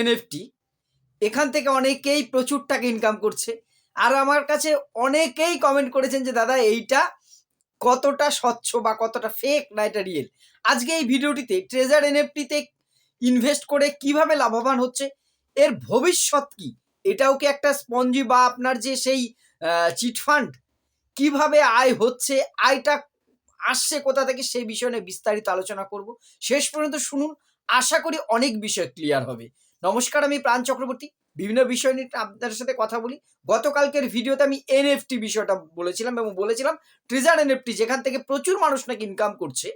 NFT এখান থেকে অনেকেই প্রচুর টাকা ইনকাম করছে। আর আমার কাছে অনেকেই কমেন্ট করেছেন যে, দাদা, এইটা কতটা স্বচ্ছ বা কতটা ফেক না, এটা রিয়েল আজকে এই ভিডিওটিতে ট্রেজার এনএফটিতে ইনভেস্ট করে কীভাবে লাভবান হচ্ছে, এর ভবিষ্যৎ কি? এটাও কি একটা স্পঞ্জি বা আপনার যে সেই চিট ফান্ড কীভাবে আয় হচ্ছে? আয়টা আসছে কোথা থেকে? সেই বিষয়ে বিস্তারিত আলোচনা করব। শেষ পর্যন্ত শুনুন। আশা করি অনেক বিষয় ক্লিয়ার হবে। নমস্কার, আমি প্রাণ চক্রবর্তী। বিভিন্ন বিষয় নিয়ে আপনাদের সাথে কথা বলি। গতকালকের ভিডিওতে আমি এনএফটি বিষয়টা বলেছিলাম এবং বলেছিলাম ট্রেজার এনএফটি যেখান থেকে প্রচুর মানুষ নাকি ইনকাম করছে,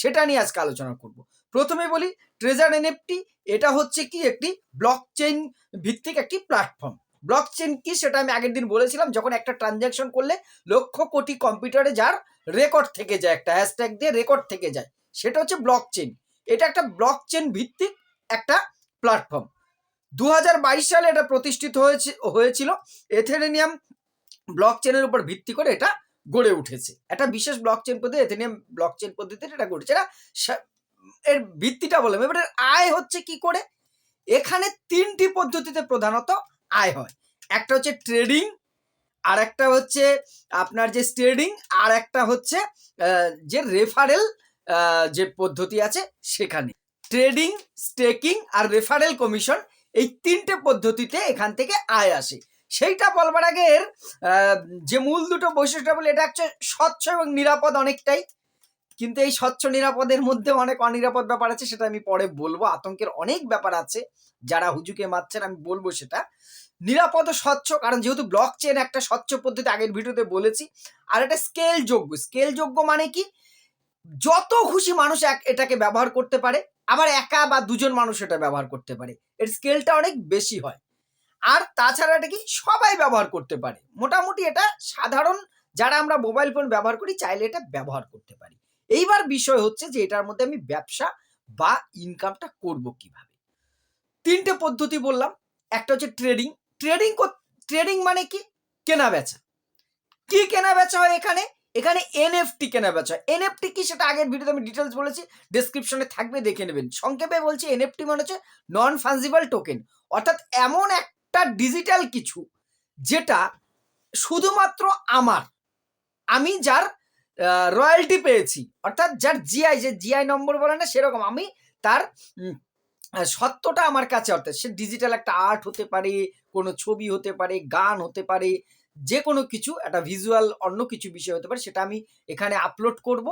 সেটা নিয়ে আজকে আলোচনা করব। প্রথমে বলি ট্রেজার এনএফটি এটা হচ্ছে কি একটি ব্লক চেইন ভিত্তিক একটি প্ল্যাটফর্ম ব্লক চেইন কি সেটা আমি আগের দিন বলেছিলাম, যখন একটা ট্রানজ্যাকশন করলে লক্ষ কোটি কম্পিউটারে যার রেকর্ড থেকে যায়, একটা হ্যাশট্যাগ দিয়ে রেকর্ড থেকে যায়, সেটা হচ্ছে ব্লক চেইন এটা একটা ব্লক চেইন ভিত্তিক একটা প্ল্যাটফর্ম দু হাজার বাইশ সালে এটা প্রতিষ্ঠিত হয়েছে, হয়েছিল। এথেরেনিয়াম ব্লক চেনের উপর ভিত্তি করে এটা গড়ে উঠেছে। একটা বিশেষ ব্লক চেন পদ্ধতি এথেনিয়াম ব্লক চেন পদ্ধতিতে এটা গড়েছে এটা এর ভিত্তিটা বললাম। এবার আয় হচ্ছে কি করে? এখানে তিনটি পদ্ধতিতে প্রধানত আয় হয়। একটা হচ্ছে ট্রেডিং আর একটা হচ্ছে আপনার যে স্টেডিং আর একটা হচ্ছে যে রেফারেল যে পদ্ধতি আছে সেখানে। ট্রেডিং, স্টেকিং আর রেফারেল কমিশন এই তিনটে পদ্ধতিতে এখান থেকে আয় আসে। সেইটা বলবার আগে যে মূল দুটো বৈশিষ্ট্য বলে, এটা হচ্ছে স্বচ্ছ এবং নিরাপদ অনেকটাই। কিন্তু এই স্বচ্ছ নিরাপদের মধ্যে অনেক অনিরাপদ ব্যাপার আছে, সেটা আমি পরে বলব। আতঙ্কের অনেক ব্যাপার আছে, যারা হুজুকে মারছেন আমি বলব সেটা। নিরাপদ ও স্বচ্ছ, কারণ যেহেতু ব্লক চেন একটা স্বচ্ছ পদ্ধতি আগের ভিডিওতে বলেছি, আর এটা স্কেল যোগ্য স্কেল যোগ্য মানে কি? যত খুশি মানুষ এক- এটাকে ব্যবহার করতে পারে, আবার একা বা দুজন মানুষ এটা ব্যবহার করতে পারে। এর স্কেলটা অনেক বেশি হয়। আর তাছাড়া এটা কি সবাই ব্যবহার করতে পারে। মোটামুটি এটা সাধারণ যারা আমরা মোবাইল ফোন ব্যবহার করি, চাইলে এটা ব্যবহার করতে পারি। এইবার বিষয় হচ্ছে যে এটার মধ্যে আমি ব্যবসা বা ইনকামটা করব কীভাবে? তিনটে পদ্ধতি বললাম। একটা হচ্ছে ট্রেডিং ট্রেডিং ট্রেডিং মানে কি? কেনা বেচা কি কেনা বেচা হয় এখানে? এখানে এনএফটি কেনা বেচা এনএফটি কি সেটা আগের ভিডিওতে আমি ডিটেলস বলেছি ডেসক্রিপশনে থাকবে, দেখে নেবেন। সংক্ষেপে বলছি এনএফটি মানে হচ্ছে নন ফানজিবল টোকেন অর্থাৎ এমন একটা ডিজিটাল কিছু যেটা শুধুমাত্র আমার, আমি যার রয়্যালটি পেয়েছি, অর্থাৎ যার জিআই যে জিআই নম্বর বলে না, সেরকম আমি তার সত্যটা আমার কাছে, অর্থাৎ সে ডিজিটাল একটা আর্ট হতে পারে, কোনো ছবি হতে পারে, গান হতে পারে যে কোনো কিছু, একটা ভিজুয়াল অন্য কিছু বিষয় হতে পারে, সেটা আমি এখানে আপলোড করব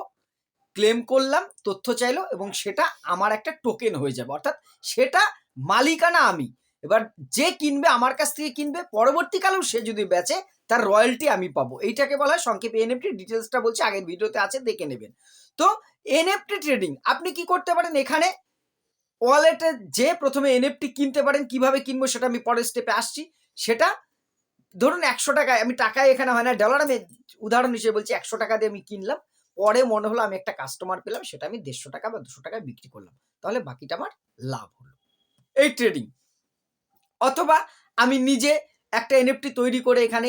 ক্লেম করলাম, তথ্য চাইলো, এবং সেটা আমার একটা টোকেন হয়ে যাবে। অর্থাৎ সেটা মালিকানা আমি। এবার যে কিনবে, আমার কাছ থেকে কিনবে, পরবর্তীকালেও সে যদি বেচে, তার রয়্যালটি আমি পাবো। এইটাকে বলা হয় সংক্ষেপে এনএফটি ডিটেলসটা বলছি, আগের ভিডিওতে আছে, দেখে নেবেন। তো এনএফটি ট্রেডিং আপনি কি করতে পারেন এখানে? ওয়ালেটে যে প্রথমে এনএফটি কিনতে পারেন, কীভাবে কিনবো, সেটা আমি পরের স্টেপে আসছি। সেটা ধরুন একশো টাকায় আমি টাকায় এখানে হয় না ডলার আমি উদাহরণ হিসেবে বলছি, একশো টাকা দিয়ে আমি কিনলাম, পরে মনে হলো আমি একটা কাস্টমার পেলাম, সেটা আমি দেড়শো টাকা বা দুশো টাকায় বিক্রি করলাম। তাহলে বাকিটা আমার লাভ হলো। এই ট্রেডিং অথবা আমি নিজে একটা এনএফটি তৈরি করে এখানে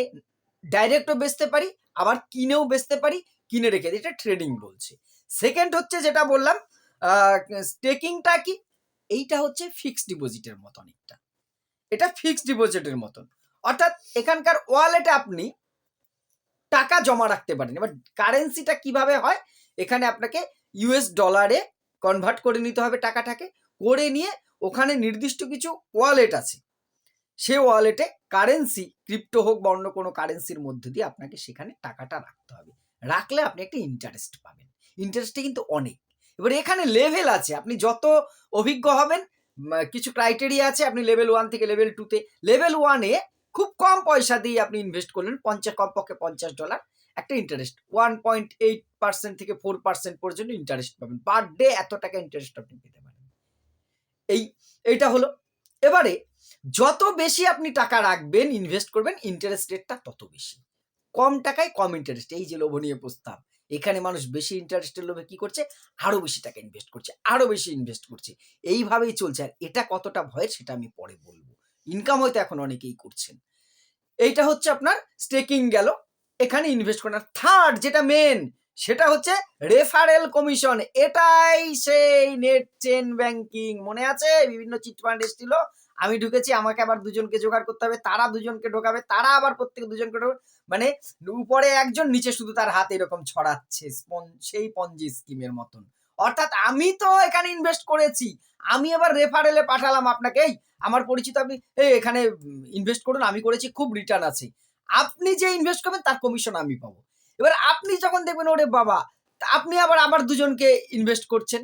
ডাইরেক্টও বেচতে পারি, আবার কিনেও বেচতে পারি, কিনে রেখে দিই, এটা ট্রেডিং বলছে। সেকেন্ড হচ্ছে যেটা বললাম স্টেকিংটা কি? এইটা হচ্ছে ফিক্সড ডিপোজিটের মতন অনেকটা। এটা ফিক্সড ডিপোজিটের মতন। অর্থাৎ এখানকার ওয়ালেটে আপনি টাকা জমা রাখতে পারেন। এবার কারেন্সিটা কীভাবে হয়? এখানে আপনাকে ইউএস ডলারে কনভার্ট করে নিতে হবে টাকাটাকে, করে নিয়ে ওখানে নির্দিষ্ট কিছু ওয়ালেট আছে। সে ওয়ালেটে কারেন্সি ক্রিপ্টো হোক বা অন্য কোনো কারেন্সির মধ্যে দিয়ে আপনাকে সেখানে টাকাটা রাখতে হবে। রাখলে আপনি একটা ইন্টারেস্ট পাবেন। ইন্টারেস্টে কিন্তু অনেক। এবার এখানে লেভেল আছে। আপনি যত অভিজ্ঞ হবেন কিছু ক্রাইটেরিয়া আছে। আপনি লেভেল ওয়ান থেকে লেভেল টুতে লেভেল ওয়ানে খুব কম পয়সা দিয়ে আপনি ইনভেস্ট করলেন পঞ্চাশ কমপক্ষে পঞ্চাশ ডলার একটা interest one point eight percent থেকে ফোর পার্সেন্ট পর্যন্ত ইন্টারেস্ট পাবেন। পার ডে এত টাকা ইন্টারেস্ট আপনি পেতে পারেন। এই, এইটা হলো। এবারে, যত বেশি আপনি টাকা রাখবেন ইনভেস্ট করবেন ইন্টারেস্ট রেটটা তত বেশি। কম টাকায় কম ইন্টারেস্ট এই যে লোভনীয় প্রস্তাব। এখানে মানুষ বেশি ইন্টারেস্টের লোভে কি করছে? আরও বেশি টাকা ইনভেস্ট করছে, আরও বেশি ইনভেস্ট করছে। এইভাবেই চলছে। আর এটা কতটা ভয়ের, সেটা আমি পরে বলব। ইনকাম হয়তো এখন অনেকেই করছেন। এইটা হচ্ছে আপনার স্টেকিং গেল। এখানে ইনভেস্ট করেন। থার্ড যেটা মেন সেটা হচ্ছে রেফারেল কমিশন এটাই সেই নেট চেন ব্যাংকিং মনে আছে? বিভিন্ন চিটফান্ড এসেছিল। আমি ঢুকেছি, আমাকে আবার দুজনকে জোগাড় করতে হবে। তারা দুজনকে ঢোকাবে, তারা আবার প্রত্যেক দুজনকে মানে উপরে একজন, নিচে শুধু তার হাত এরকম ছড়াচ্ছে। সেই পঞ্জি স্কিমের মতন। অর্থাৎ আমি তো এখানে ইনভেস্ট করেছি। আমি আবার রেফারেলে পাঠালাম আপনাকে। এই, আমার পরিচিত আপনি, এই এখানে ইনভেস্ট করুন, আমি করেছি, খুব রিটার্ন আছে। আপনি যে ইনভেস্ট করবেন, তার কমিশন আমি পাবো। এবার আপনি যখন দেখবেন, ওরে বাবা আপনি আবার আবার দুজনকে ইনভেস্ট করছেন।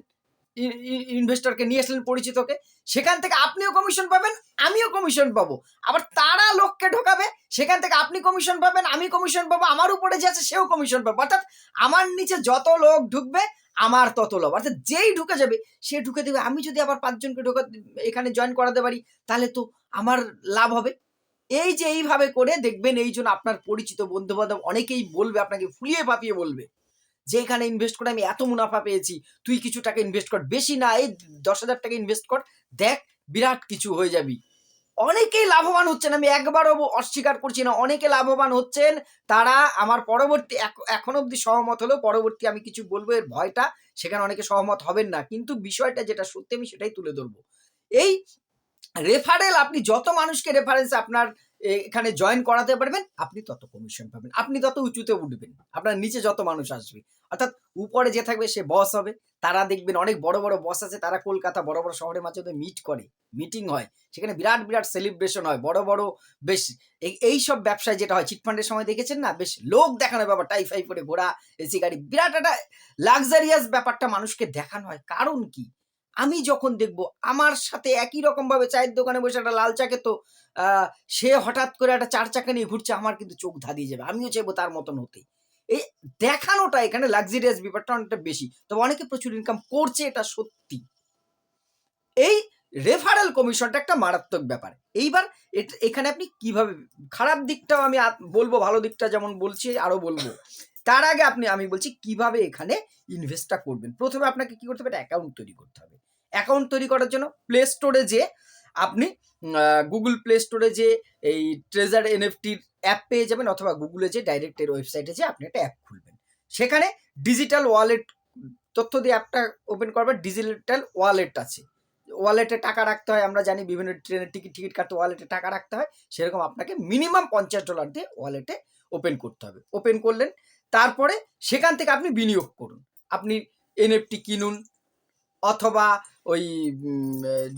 ইনভেস্টরকে নিয়ে আসলেন পরিচিতকে। সেখান থেকে আপনিও কমিশন পাবেন, আমিও কমিশন পাবো। আবার তারা লোককে ঢোকাবে, সেখান থেকে আপনি কমিশন পাবেন, আমি কমিশন পাবো, আমার উপরে যে আছে, সেও কমিশন পাবো। অর্থাৎ আমার নিচে যত লোক ঢুকবে আমার তত লাভ অর্থাৎ যেই ঢুকে যাবে, সে ঢুকে দেবে। আমি যদি আবার পাঁচজনকে ঢোকা, এখানে জয়েন করাতে পারি, তাহলে তো আমার লাভ হবে। এই যে এইভাবে করে দেখবেন, এই জন্য আপনার পরিচিত বন্ধু বান্ধব অনেকেই বলবে, আপনাকে ফুলিয়ে পাপিয়ে বলবে, যে এখানে ইনভেস্ট করে আমি এত মুনাফা পেয়েছি, তুই কিছু টাকা ইনভেস্ট কর। বেশি না, এই দশ হাজার টাকা ইনভেস্ট কর। দেখ, বিরাট কিছু হয়ে যাবি। অনেকেই লাভবান হচ্ছেন, আমি একবারও অস্বীকার করছি না, অনেকে লাভবান হচ্ছেন, তারা আমার পরবর্তী এখন অবধি সহমত হলেও পরবর্তী আমি কিছু বলব এর ভয়টা, সেখানে অনেকে সহমত হবেন না, কিন্তু বিষয়টা যেটা সত্যি আমি সেটাই তুলে ধরবো। এই রেফারেল আপনি যত মানুষকে রেফারেন্স আপনার এখানে জয়েন করাতে পারবেন, আপনি তত কমিশন পাবেন। আপনি তত উঁচুতে উঠবেন, আপনার নিচে যত মানুষ আসবে। অর্থাৎ উপরে যে থাকবে সে বস হবে। তারা দেখবেন অনেক বড় বড় বস আছে, তারা কলকাতা বড় বড় শহরের মাঝে মিট করে মিটিং হয়। সেখানে বিরাট বিরাট সেলিব্রেশন হয়, বড় বড় বেশ এই- সব ব্যবসায় যেটা হয় চিটফান্ডের সময় দেখেছেন না? বেশ লোক দেখানো ব্যাপার টাই ফাই করে ঘোরা এসি গাড়ি। বিরাট একটা লাক্সারিয়াস ব্যাপারটা মানুষকে দেখানো হয়। কারণ কি? আমি যখন দেখব, আমার সাথে একই রকম ভাবে চায়ের দোকানে বসে একটা লাল চাকে তো সে হঠাৎ করে একটা চার চাকা নিয়ে ঘুরছে, আমার কিন্তু চোখ ধাঁধিয়ে যাবে। আমিও চাইব তার মতন হতে। এই দেখানোটা এখানে লাক্সারিয়াস ব্যাপারটা অনেকটা বেশি। তবে অনেকে প্রচুর ইনকাম করছে, এটা সত্যি। এই রেফারেল কমিশনটা একটা মারাত্মক ব্যাপার। এইবার এখানে আপনি কীভাবে, খারাপ দিকটাও আমি বলব, ভালো দিকটা যেমন বলছি আরও বলব। তার আগে আপনি, আমি বলছি কীভাবে এখানে ইনভেস্টটা করবেন? প্রথমে আপনাকে কি করতে হবে? একটা অ্যাকাউন্ট তৈরি করতে হবে। অ্যাকাউন্ট তৈরি করার জন্য প্লে স্টোরে যে আপনি গুগল প্লে স্টোরে যে এই ট্রেজার এনএফটির অ্যাপ পেয়ে যাবেন অথবা গুগলে যে ডাইরেক্টের ওয়েবসাইটে যে আপনি একটা অ্যাপ খুলবেন। সেখানে ডিজিটাল ওয়ালেট তথ্য দিয়ে অ্যাপটা ওপেন করবেন ডিজিটাল ওয়ালেট আছে। ওয়ালেটে টাকা রাখতে হয়, আমরা জানি বিভিন্ন ট্রেনের টিকিট টিকিট কাটতে ওয়ালেটে টাকা রাখতে হয়। সেরকম আপনাকে মিনিমাম পঞ্চাশ ডলার দিয়ে ওয়ালেটে ওপেন করতে হবে। ওপেন করলেন তারপরে সেখান থেকে আপনি বিনিয়োগ করুন। আপনি এনএফটি কিনুন অথবা ওই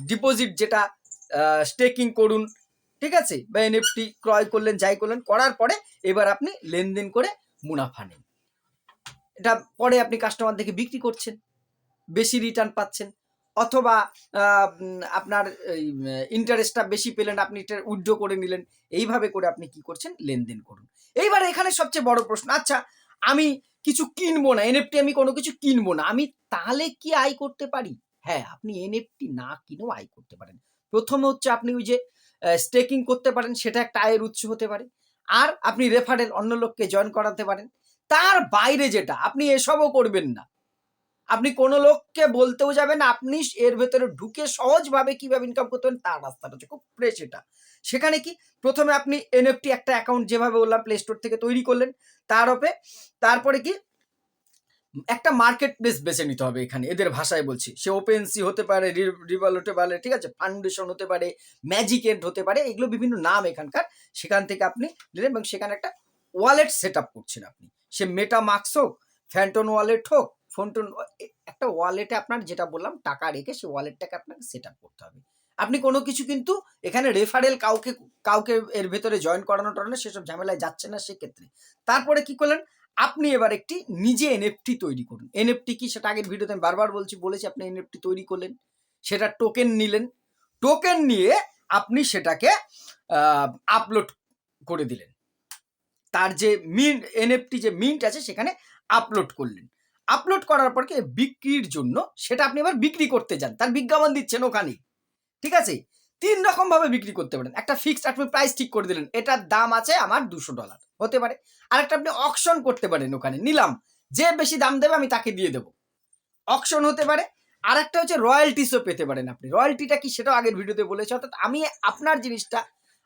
ডিপোজিট যেটা স্টেকিং করুন, ঠিক আছে? বা এনএফটি ক্রয় করলেন, যাই করলেন, করার পরে এবার আপনি লেনদেন করে মুনাফা নেন। এটা পরে আপনি কাস্টমার থেকে বিক্রি করছেন, বেশি রিটার্ন পাচ্ছেন, অথবা আপনার ইন্টারেস্টটা বেশি পেলেন, আপনি এটা উইথড্র করে নিলেন, এইভাবে করে আপনি কি করছেন? লেনদেন করুন। এইবার এখানে সবচেয়ে বড় প্রশ্ন আচ্ছা আমি কিছু কিনবো না এনএফটি আমি কোনো কিছু কিনবো না। আমি তাহলে কি আয় করতে পারি? হ্যাঁ আপনি এনএফটি না কিনেও আয় করতে পারেন। প্রথমে হচ্ছে আপনি ওই যে স্টেকিং করতে পারেন, সেটা একটা আয়ের উৎস হতে পারে। আর আপনি রেফারেল অন্য লোককে জয়েন করাতে পারেন। তার বাইরে যেটা, আপনি এসবও করবেন না। আপনি কোনো লোককে বলতেও যাবেন আপনি এর ভেতরে ঢুকে সহজভাবে কীভাবে ইনকাম করতে পারেন তার রাস্তাটা হচ্ছে খুব ফ্রেশ এটা। সেখানে কি? প্রথমে আপনি এনএফটি একটা অ্যাকাউন্ট যেভাবে বললাম প্লে স্টোর থেকে তৈরি করলেন, তার ওপরে, তারপরে কি? একটা মার্কেট প্লেস বেছে নিতে হবে এখানে, এদের ভাষায় বলছি। সে ওপেন সি হতে পারে রিভাল হতে পারে, ঠিক আছে? ফাউন্ডেশন হতে পারে ম্যাজিক এন্ড হতে পারে, এগুলো বিভিন্ন নাম এখানকার, সেখান থেকে আপনি নিলেন এবং সেখানে একটা ওয়ালেট সেট আপ করছেন আপনি। সে মেটা মার্কস হোক ফ্যান্টন ওয়ালেট হোক ফোনটোন একটা ওয়ালেটে আপনার যেটা বললাম, টাকা রেখে সেই ওয়ালেটটাকে আপনাকে সেট আপ করতে হবে। আপনি কোনো কিছু কিন্তু এখানে রেফারেল কাউকে কাউকে এর ভেতরে জয়েন করানো টরানো সেসব ঝামেলায় যাচ্ছে না সেক্ষেত্রে। তারপরে কি করলেন? আপনি এবার একটি নিজে এনএফটি তৈরি করুন। এনএফটি কি সেটা আগের ভিডিওতে আমি বারবার বলছি, বলেছি আপনি এনএফটি তৈরি করলেন। সেটা টোকেন নিলেন। টোকেন নিয়ে আপনি সেটাকে আপলোড করে দিলেন। তার যে মিন্ট এনএফটি যে মিন্ট আছে সেখানে আপলোড করলেন। আপলোড করার পর কি বিক্রির জন্য সেটা আপনি আবার বিক্রি করতে যান। তার বিজ্ঞাপন দিচ্ছেন ওখানে ঠিক আছে? তিন রকম ভাবে বিক্রি করতে পারেন। একটা ফিক্সড আপনি প্রাইস ঠিক করে দিলেন। এটার দাম আছে আমার দুশো ডলার হতে পারে। আরেকটা আপনি অকশন করতে পারেন ওখানে। নিলাম। যে বেশি দাম দেবে আমি তাকে দিয়ে দেবো। অকশন হতে পারে। আরেকটা হচ্ছে রয়্যালটিসও পেতে পারেন আপনি। রয়্যালটিটা কি সেটাও আগের ভিডিওতে বলেছি। অর্থাৎ আমি আপনার জিনিসটা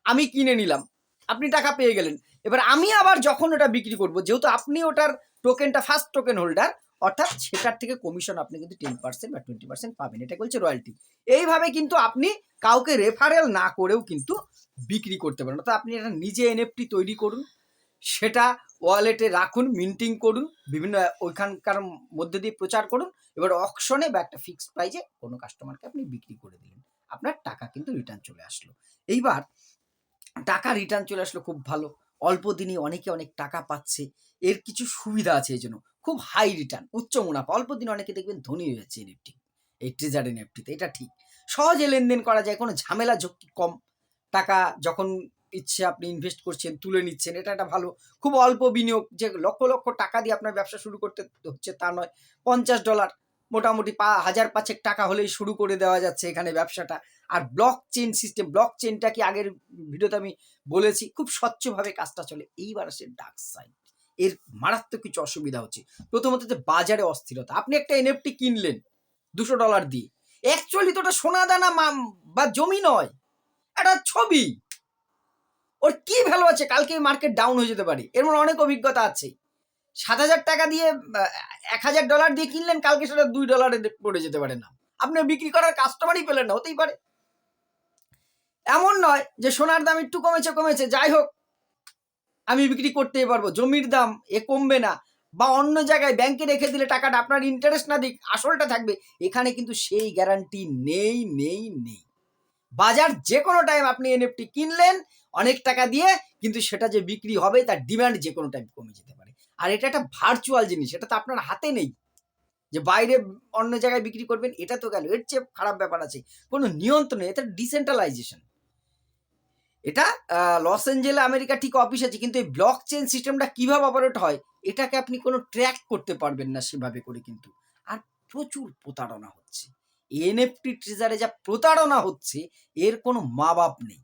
আমি কিনে নিলাম। আপনি টাকা পেয়ে গেলেন। এবার আমি আবার যখন ওটা বিক্রি করব, যেহেতু আপনি ওটার টোকেনটা ফার্স্ট টোকেন হোল্ডার অর্থাৎ সেটার থেকে কমিশন আপনি কিন্তু টেন পার্সেন্ট বা টোয়েন্টি পার্সেন্ট পাবেন। এটা বলছে রয়্যালটি এইভাবে কিন্তু আপনি কাউকে রেফারেল না করেও কিন্তু বিক্রি করতে পারেন। অর্থাৎ আপনি এটা নিজে এনএফটি তৈরি করুন, সেটা ওয়ালেটে রাখুন মিন্টিং করুন, বিভিন্ন ওইখানকার মধ্যে দিয়ে প্রচার করুন, এবার অকশনে বা একটা ফিক্সড প্রাইজে কোনো কাস্টমারকে আপনি বিক্রি করে দিলেন। আপনার টাকা কিন্তু রিটার্ন চলে আসলো। এইবার টাকা রিটার্ন চলে আসলো খুব ভালো। অল্প দিনে অনেকে অনেক টাকা পাচ্ছে। এর কিছু সুবিধা আছে এই জন্য। খুব হাই রিটার্ন উচ্চ মুনাফা। অল্প দিনে অনেকে দেখবেন ধনী হয়ে যাচ্ছে এনএফটি এই ট্রেজার এনএফটিতে এটা ঠিক। সহজে লেনদেন করা যায়, কোনো ঝামেলা ঝক্কি কম। টাকা যখন ইচ্ছে আপনি ইনভেস্ট করছেন, তুলে নিচ্ছেন, এটা একটা ভালো। খুব অল্প বিনিয়োগ, যে লক্ষ লক্ষ টাকা দিয়ে আপনার ব্যবসা শুরু করতে হচ্ছে তা নয়। পঞ্চাশ ডলার মোটামুটি পা, হাজার পাঁচেক টাকা হলেই শুরু করে দেওয়া যাচ্ছে এখানে ব্যবসাটা। আর ব্লক চেন সিস্টেম ব্লক চেনটা কি আগের ভিডিওতে আমি বলেছি, খুব স্বচ্ছভাবে কাজটা চলে। এইবার আসে ডার্ক সাইড এর মারাত্মক কিছু অসুবিধা হচ্ছে। প্রথমত যে বাজারে অস্থিরতা। আপনি একটা এনএফটি কিনলেন, দুশো ডলার দিয়ে। অ্যাকচুয়ালি তো ওটা সোনা দানা বা জমি নয় একটা ছবি। ওর কি ভ্যালু আছে? কালকে মার্কেট ডাউন হয়ে যেতে পারে। এর মধ্যে অনেক অভিজ্ঞতা আছে। সাত হাজার টাকা দিয়ে এক হাজার ডলার দিয়ে কিনলেন, কালকে সেটা দুই ডলারে পড়ে যেতে পারে না। আপনি বিক্রি করার কাস্টমারই পেলেন না, হতেই পারে। এমন নয় যে সোনার দাম একটু কমেছে কমেছে। যাই হোক আমি বিক্রি করতেই পারব। জমির দাম এ কমবে না। বা অন্য জায়গায় ব্যাংকে রেখে দিলে টাকাটা আপনার ইন্টারেস্ট না দিক, আসলটা থাকবে। এখানে কিন্তু সেই গ্যারান্টি নেই নেই নেই। বাজার যে কোনো টাইম আপনি এনএফটি কিনলেন, অনেক টাকা দিয়ে কিন্তু সেটা যে বিক্রি হবে, তার ডিমান্ড যে কোনো টাইম কমে যেতে পারে। আর এটা একটা ভার্চুয়াল জিনিস, এটা তো আপনার হাতে নেই। যে বাইরে অন্য জায়গায় বিক্রি করবেন, এটা তো গেল। এর চেয়ে খারাপ ব্যাপার আছে। কোনো নিয়ন্ত্রণ এটা ডিসেন্ট্রালাইজেশন এটা লস এঞ্জেলে আমেরিকা ঠিক অফিস আছে, কিন্তু এই ব্লক চেন সিস্টেমটা কীভাবে অপারেট হয়, এটাকে আপনি কোনো ট্র্যাক করতে পারবেন না সেভাবে করে কিন্তু। আর প্রচুর প্রতারণা হচ্ছে। এনএফটি ট্রেজারে যা প্রতারণা হচ্ছে, এর কোনো মা বাপ নেই।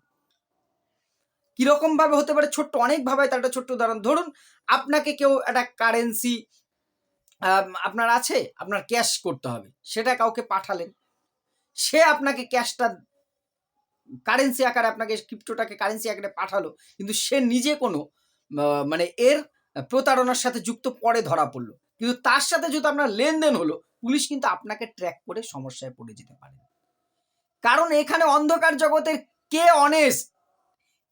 কীরকম ভাবে হতে পারে, ছোট্ট অনেক ভাবে, তার একটা ছোট্ট উদাহরণ। ধরুন, আপনাকে কেউ একটা কারেন্সি আপনার আছে, আপনার ক্যাশ করতে হবে। সেটা কাউকে পাঠালেন। সে আপনাকে ক্যাশটা কারেন্সি আকারে আপনাকে ক্রিপ্টোটাকে কারেন্সি আকারে পাঠালো, কিন্তু সে নিজে কোনো মানে এর প্রতারণার সাথে যুক্ত পরে ধরা পড়ল। কিন্তু তার সাথে যদি আপনার লেনদেন হলো, পুলিশ কিন্তু আপনাকে ট্র্যাক করে সমস্যায় পড়ে যেতে পারে। কারণ এখানে অন্ধকার জগতের কে অনেস্ট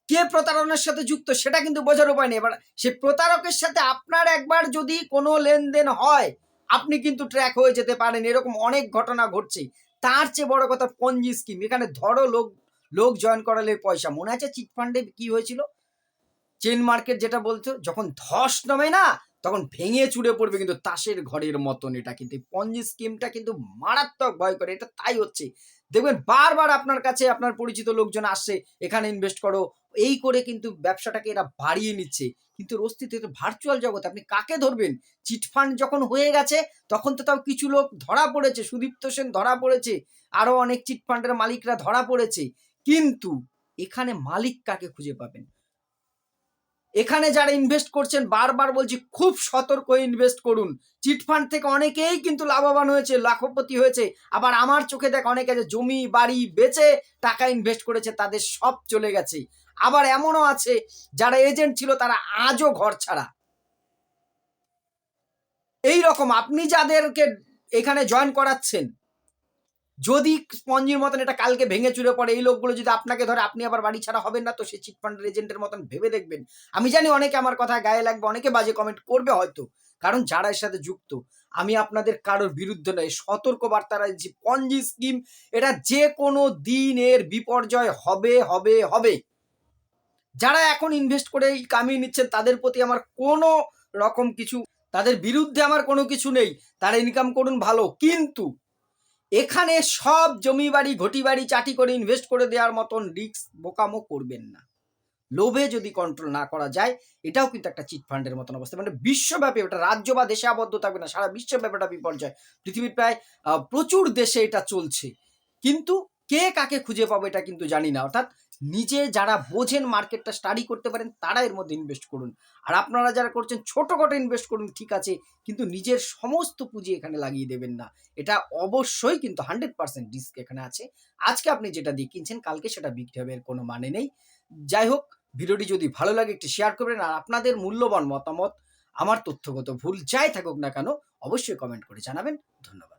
কে প্রতারণার সাথে যুক্ত, সেটা কিন্তু বোঝার উপায় নেই। এবার সে প্রতারকের সাথে আপনার একবার যদি কোনো লেনদেন হয়, আপনি কিন্তু ট্র্যাক হয়ে যেতে পারেন। এরকম অনেক ঘটনা ঘটছে। তার চেয়ে বড় কথা পঞ্জি স্কিম এখানে ধরো লোক লোক জয়েন করালে পয়সা। মনে আছে চিট ফান্ডে কি হয়েছিল? চেন মার্কেট যেটা বলছো যখন ধস নামে না, তখন ভেঙে চুড়ে পড়বে কিন্তু তাসের ঘরের মতন এটা। কিন্তু পঞ্জি স্কিমটা কিন্তু মারাত্মক ভয় করে, এটা তাই হচ্ছে। দেখবেন বারবার আপনার কাছে আপনার পরিচিত লোকজন আসছে, এখানে ইনভেস্ট করো, এই করে কিন্তু ব্যবসাটাকে এরা বাড়িয়ে নিচ্ছে। কিন্তু অস্তিত্ব তো ভার্চুয়াল জগৎ, আপনি কাকে ধরবেন? চিট ফান্ড যখন হয়ে গেছে, তখন তো তাও কিছু লোক ধরা পড়েছে, সুদীপ্ত সেন ধরা পড়েছে, আরও অনেক চিট ফান্ডের মালিকরা ধরা পড়েছে। কিন্তু এখানে মালিক কাকে খুঁজে পাবেন? এখানে যারা ইনভেস্ট করছেন, বারবার বলছি খুব সতর্ক ইনভেস্ট করুন। চিট ফান্ড থেকে অনেকেই কিন্তু লাভবান হয়েছে, লাখপতি হয়েছে। আবার আমার চোখে দেখ, অনেকে আছে জমি, বাড়ি বেচে টাকা ইনভেস্ট করেছে, তাদের সব চলে গেছে। আবার এমনও আছে, যারা এজেন্ট ছিল, তারা আজও ঘর ছাড়া। এই রকম আপনি যাদেরকে এখানে জয়েন করাচ্ছেন যদি স্পঞ্জির মতন এটা কালকে ভেঙে চুরে পড়ে, এই লোকগুলো যদি আপনাকে ধরে, আপনি আবার বাড়ি ছাড়া হবেন না, তো সে চিট ফান্ডের এজেন্টের মতন ভেবে দেখবেন। আমি জানি অনেকে আমার কথা গায়ে লাগবে, অনেকে বাজে কমেন্ট করবে হয়তো, কারণ যারা এর সাথে যুক্ত, আমি আপনাদের কারোর বিরুদ্ধে নয় সতর্ক বার্তারা যে পঞ্জি স্কিম এটা যে কোনো দিনের বিপর্যয় হবে হবে হবে। যারা এখন ইনভেস্ট করে কামিয়ে নিচ্ছেন, তাদের প্রতি আমার কোনো রকম কিছু, তাদের বিরুদ্ধে আমার কোনো কিছু নেই, তারা ইনকাম করুন ভালো, কিন্তু এখানে সব জমি বাড়ি, ঘটি বাড়ি, চাটি করে ইনভেস্ট করে দেওয়ার মতন রিস্ক বোকামো করবেন না। লোভে যদি কন্ট্রোল না করা যায়, এটাও কিন্তু একটা চিট ফান্ডের মতন অবস্থা। মানে বিশ্বব্যাপী ওটা রাজ্য বা দেশে আবদ্ধ থাকবে না, সারা বিশ্বব্যাপী এটা বিপর্যয়। পৃথিবীর প্রায় প্রচুর দেশে এটা চলছে। কিন্তু কে কাকে খুঁজে পাবে এটা কিন্তু জানি না। অর্থাৎ নিজে যারা বোঝেন মার্কেটটা স্টাডি করতে পারেন, তারা এর মধ্যে ইনভেস্ট করুন। আর আপনারা যারা করছেন, ছোটোখাটো ইনভেস্ট করুন, ঠিক আছে, কিন্তু নিজের সমস্ত পুঁজি এখানে লাগিয়ে দেবেন না। এটা অবশ্যই কিন্তু হান্ড্রেড পার্সেন্ট রিস্ক এখানে আছে। আজকে আপনি যেটা দিয়ে কিনছেন, কালকে সেটা বিক্রি হবে, এর কোনো মানে নেই। যাই হোক, ভিডিওটি যদি ভালো লাগে, একটি শেয়ার করবেন, আর আপনাদের মূল্যবান মতামত, আমার তথ্যগত ভুল যাই থাকুক না কেন, অবশ্যই কমেন্ট করে জানাবেন। ধন্যবাদ।